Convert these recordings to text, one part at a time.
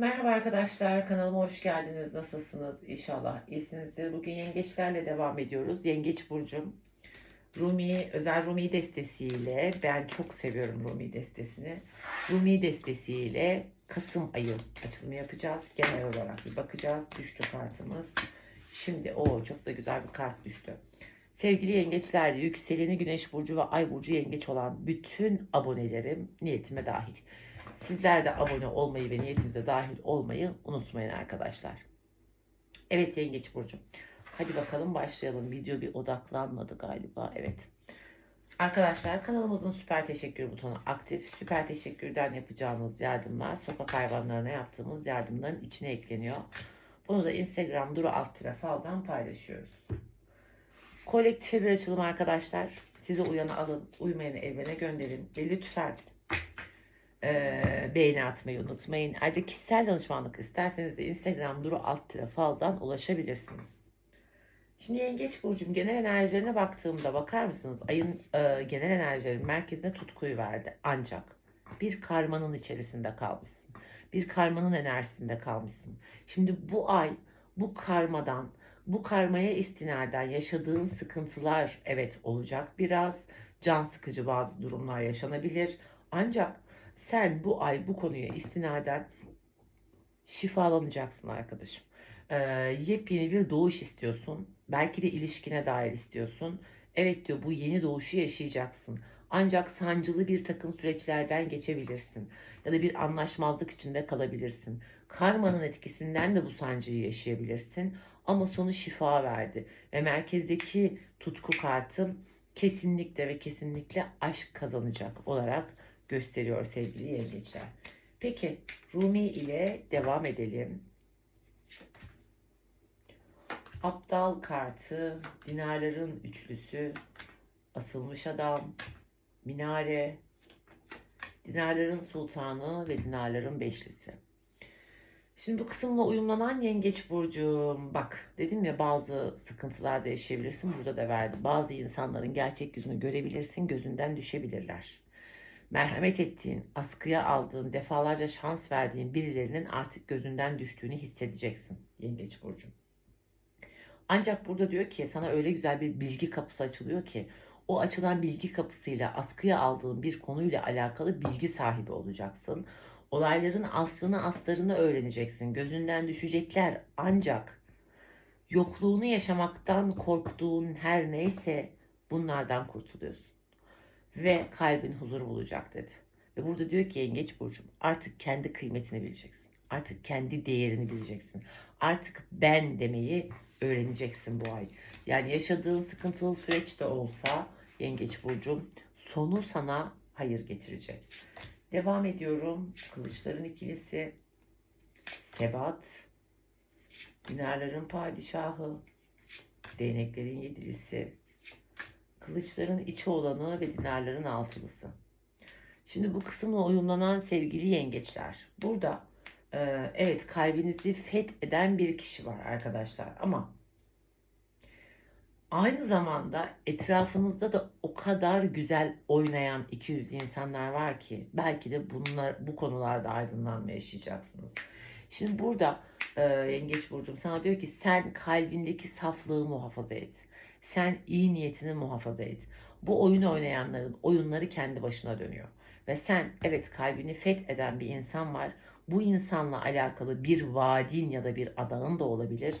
Merhaba arkadaşlar, kanalıma hoş geldiniz. Nasılsınız? İnşallah iyisinizdir. Bugün yengeçlerle devam ediyoruz. Yengeç burcum. Rumi, özel Rumi destesiyle, ben çok seviyorum Rumi destesini. Rumi destesiyle Kasım ayı açılımı yapacağız. Genel olarak bir bakacağız. Düştü kartımız. Şimdi o çok da güzel bir kart düştü. Sevgili yengeçler, yükseleni güneş burcu ve ay burcu yengeç olan bütün abonelerim niyetime dahil. Sizler de abone olmayı ve niyetimize dahil olmayı unutmayın arkadaşlar. Evet Yengeç Burcu. Hadi bakalım başlayalım. Video bir odaklanmadı galiba. Evet. Arkadaşlar kanalımızın süper teşekkür butonu aktif. Süper teşekkürden yapacağınız yardımlar sokak hayvanlarına yaptığımız yardımların içine ekleniyor. Bunu da Instagram duru alt faldan paylaşıyoruz. Kolektife bir açılım arkadaşlar. Size uyanı alın, uymayanı evine gönderin ve lütfen e, beğeni atmayı unutmayın. Ayrıca kişisel danışmanlık isterseniz de Instagram duru alt faldan ulaşabilirsiniz. Şimdi Yengeç Burcu'nun genel enerjilerine baktığımda bakar mısınız? Ayın e, genel enerjilerin merkezine tutkuyu verdi. Ancak bir karmanın içerisinde kalmışsın. Bir karmanın enerjisinde kalmışsın. Şimdi bu ay bu karmadan, bu karmaya istinaden yaşadığın sıkıntılar evet olacak. Biraz can sıkıcı bazı durumlar yaşanabilir. Ancak sen bu ay bu konuya istinaden şifalanacaksın arkadaşım. Ee, yepyeni bir doğuş istiyorsun. Belki de ilişkine dair istiyorsun. Evet diyor bu yeni doğuşu yaşayacaksın. Ancak sancılı bir takım süreçlerden geçebilirsin. Ya da bir anlaşmazlık içinde kalabilirsin. Karmanın etkisinden de bu sancıyı yaşayabilirsin. Ama sonu şifa verdi. Ve merkezdeki tutku kartım kesinlikle ve kesinlikle aşk kazanacak olarak gösteriyor sevgili yengeçler. Peki Rumi ile devam edelim. Aptal kartı, dinarların üçlüsü, asılmış adam, minare, dinarların sultanı ve dinarların beşlisi. Şimdi bu kısımla uyumlanan yengeç burcum. Bak dedim ya bazı sıkıntılar da yaşayabilirsin. Burada da verdi. Bazı insanların gerçek yüzünü görebilirsin. Gözünden düşebilirler merhamet ettiğin, askıya aldığın, defalarca şans verdiğin birilerinin artık gözünden düştüğünü hissedeceksin Yengeç Burcu. Ancak burada diyor ki sana öyle güzel bir bilgi kapısı açılıyor ki o açılan bilgi kapısıyla askıya aldığın bir konuyla alakalı bilgi sahibi olacaksın. Olayların aslını astarını öğreneceksin. Gözünden düşecekler ancak yokluğunu yaşamaktan korktuğun her neyse bunlardan kurtuluyorsun ve kalbin huzur bulacak dedi. Ve burada diyor ki yengeç burcum artık kendi kıymetini bileceksin. Artık kendi değerini bileceksin. Artık ben demeyi öğreneceksin bu ay. Yani yaşadığın sıkıntılı süreç de olsa yengeç burcum sonu sana hayır getirecek. Devam ediyorum. Kılıçların ikilisi. Sebat. Dinarların padişahı. Değneklerin yedilisi kılıçların içi olanı ve dinarların altılısı. Şimdi bu kısımla uyumlanan sevgili yengeçler. Burada e, evet kalbinizi fetheden bir kişi var arkadaşlar ama aynı zamanda etrafınızda da o kadar güzel oynayan 200 insanlar var ki belki de bunlar bu konularda aydınlanma yaşayacaksınız. Şimdi burada e, Yengeç Burcu'm sana diyor ki sen kalbindeki saflığı muhafaza et. Sen iyi niyetini muhafaza et. Bu oyunu oynayanların oyunları kendi başına dönüyor. Ve sen evet kalbini feth eden bir insan var. Bu insanla alakalı bir vaadin ya da bir adağın da olabilir.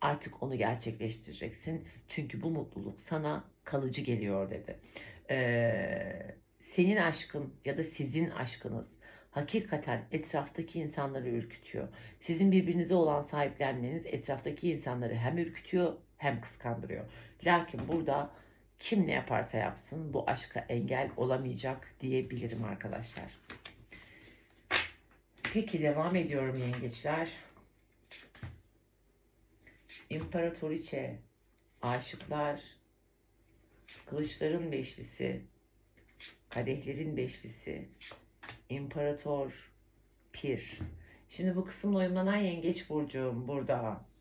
Artık onu gerçekleştireceksin. Çünkü bu mutluluk sana kalıcı geliyor dedi. Ee, senin aşkın ya da sizin aşkınız hakikaten etraftaki insanları ürkütüyor. Sizin birbirinize olan sahiplenmeniz etraftaki insanları hem ürkütüyor hem kıskandırıyor. Lakin burada kim ne yaparsa yapsın bu aşka engel olamayacak diyebilirim arkadaşlar. Peki devam ediyorum yengeçler. İmparatoriçe, aşıklar, kılıçların beşlisi, kadehlerin beşlisi, imparator, pir. Şimdi bu kısımla uyumlanan yengeç burcum burada.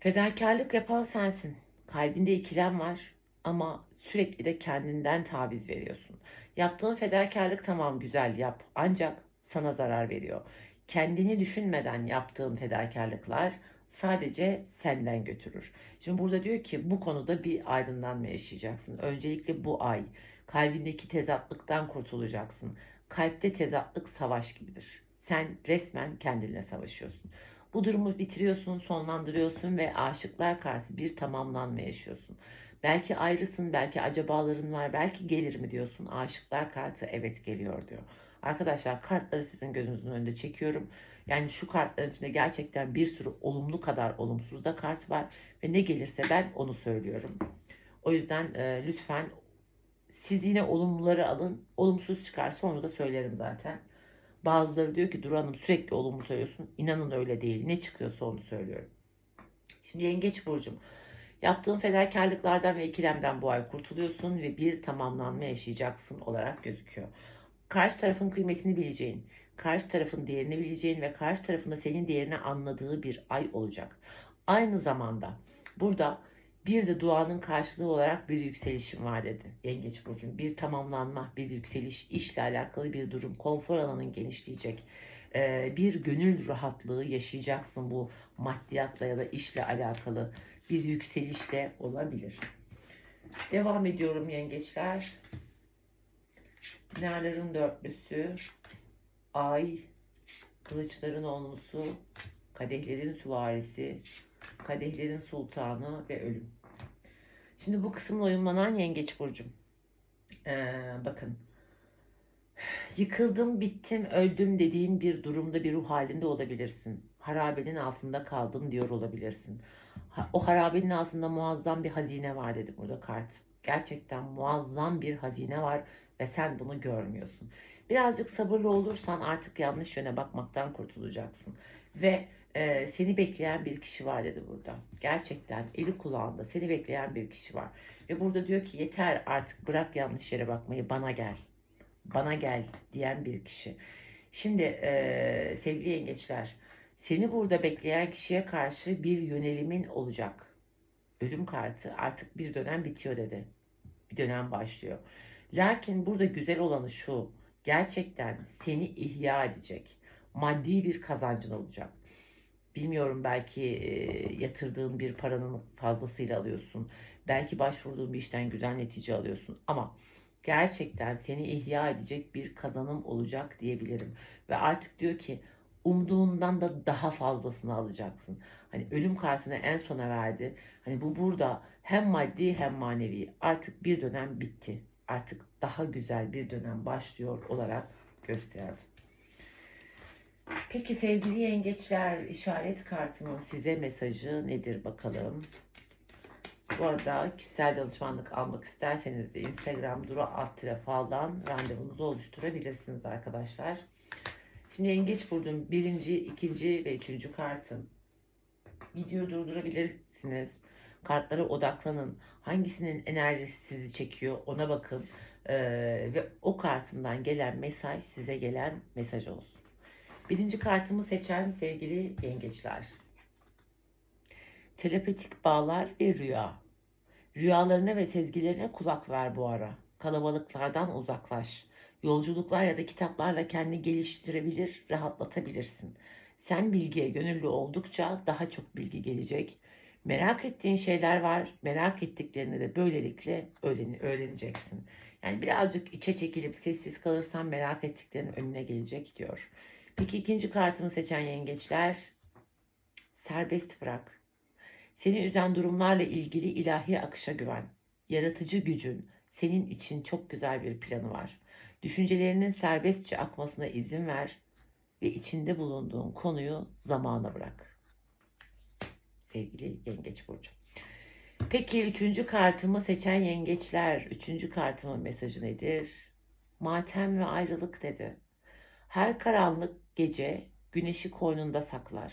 Fedakarlık yapan sensin. Kalbinde ikilem var ama sürekli de kendinden taviz veriyorsun. Yaptığın fedakarlık tamam güzel yap ancak sana zarar veriyor. kendini düşünmeden yaptığın fedakarlıklar sadece senden götürür. Şimdi burada diyor ki bu konuda bir aydınlanma yaşayacaksın. Öncelikle bu ay kalbindeki tezatlıktan kurtulacaksın. Kalpte tezatlık savaş gibidir. Sen resmen kendinle savaşıyorsun. Bu durumu bitiriyorsun, sonlandırıyorsun ve aşıklar karşı bir tamamlanma yaşıyorsun. Belki ayrısın, belki acabaların var, belki gelir mi diyorsun. Aşıklar kartı evet geliyor diyor. Arkadaşlar kartları sizin gözünüzün önünde çekiyorum. Yani şu kartların içinde gerçekten bir sürü olumlu kadar olumsuz da kart var. Ve ne gelirse ben onu söylüyorum. O yüzden e, lütfen siz yine olumluları alın. Olumsuz çıkarsa onu da söylerim zaten. Bazıları diyor ki Duru Hanım sürekli olumlu söylüyorsun. İnanın öyle değil. Ne çıkıyorsa onu söylüyorum. Şimdi Yengeç Burcu'm. Yaptığın fedakarlıklardan ve ikilemden bu ay kurtuluyorsun ve bir tamamlanma yaşayacaksın olarak gözüküyor. Karşı tarafın kıymetini bileceğin, karşı tarafın değerini bileceğin ve karşı tarafında senin değerini anladığı bir ay olacak. Aynı zamanda burada bir de duanın karşılığı olarak bir yükselişim var dedi Yengeç Burcu'nun. Bir tamamlanma, bir yükseliş, işle alakalı bir durum, konfor alanın genişleyecek. Ee, bir gönül rahatlığı yaşayacaksın bu maddiyatla ya da işle alakalı bir yükseliş de olabilir. Devam ediyorum yengeçler. Dinerlerin dörtlüsü, ay, kılıçların onlusu, kadehlerin süvarisi, kadehlerin sultanı ve ölüm. Şimdi bu kısımla uyumlanan yengeç burcum. Ee, bakın. Yıkıldım, bittim, öldüm dediğin bir durumda bir ruh halinde olabilirsin. Harabenin altında kaldım diyor olabilirsin. O harabenin altında muazzam bir hazine var dedi burada kart. Gerçekten muazzam bir hazine var ve sen bunu görmüyorsun. Birazcık sabırlı olursan artık yanlış yöne bakmaktan kurtulacaksın. Ve e, seni bekleyen bir kişi var dedi burada. Gerçekten eli kulağında seni bekleyen bir kişi var. Ve burada diyor ki yeter artık bırak yanlış yere bakmayı bana gel. Bana gel diyen bir kişi. Şimdi e, sevgili yengeçler seni burada bekleyen kişiye karşı bir yönelimin olacak. Ölüm kartı artık bir dönem bitiyor dedi. Bir dönem başlıyor. Lakin burada güzel olanı şu. Gerçekten seni ihya edecek. Maddi bir kazancın olacak. Bilmiyorum belki e, yatırdığın bir paranın fazlasıyla alıyorsun. Belki başvurduğun bir işten güzel netice alıyorsun. Ama gerçekten seni ihya edecek bir kazanım olacak diyebilirim. Ve artık diyor ki umduğundan da daha fazlasını alacaksın. Hani ölüm kartını en sona verdi. Hani bu burada hem maddi hem manevi artık bir dönem bitti. Artık daha güzel bir dönem başlıyor olarak gösterdi. Peki sevgili yengeçler işaret kartımın size mesajı nedir bakalım. Bu arada kişisel danışmanlık almak isterseniz Instagram Duru alt faldan randevunuzu oluşturabilirsiniz arkadaşlar. Şimdi Yengeç Burcu'nun birinci, ikinci ve üçüncü kartım. Videoyu durdurabilirsiniz. Kartlara odaklanın. Hangisinin enerjisi sizi çekiyor ona bakın. Ee, ve o kartımdan gelen mesaj size gelen mesaj olsun. Birinci kartımı seçen sevgili yengeçler. Telepatik bağlar ve rüya. Rüyalarına ve sezgilerine kulak ver bu ara. Kalabalıklardan uzaklaş. Yolculuklar ya da kitaplarla kendini geliştirebilir, rahatlatabilirsin. Sen bilgiye gönüllü oldukça daha çok bilgi gelecek. Merak ettiğin şeyler var. Merak ettiklerini de böylelikle öğren öğreneceksin. Yani birazcık içe çekilip sessiz kalırsan merak ettiklerinin önüne gelecek diyor. Peki ikinci kartımı seçen yengeçler serbest bırak. Seni üzen durumlarla ilgili ilahi akışa güven. Yaratıcı gücün senin için çok güzel bir planı var. Düşüncelerinin serbestçe akmasına izin ver ve içinde bulunduğun konuyu zamana bırak. Sevgili Yengeç Burcu. Peki üçüncü kartımı seçen yengeçler, üçüncü kartımın mesajı nedir? Matem ve ayrılık dedi. Her karanlık gece güneşi koynunda saklar.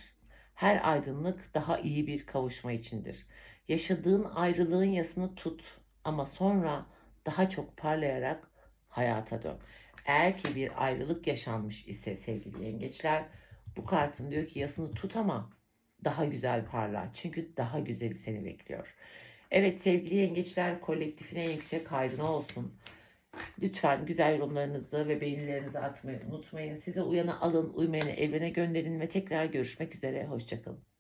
Her aydınlık daha iyi bir kavuşma içindir. Yaşadığın ayrılığın yasını tut ama sonra daha çok parlayarak hayata dön. Eğer ki bir ayrılık yaşanmış ise sevgili yengeçler bu kartın diyor ki yasını tut ama daha güzel parla. Çünkü daha güzeli seni bekliyor. Evet sevgili yengeçler kolektifine yüksek hayrına olsun. Lütfen güzel yorumlarınızı ve beğenilerinizi atmayı unutmayın. Size uyanı alın, uymayanı evrene gönderin ve tekrar görüşmek üzere. Hoşçakalın.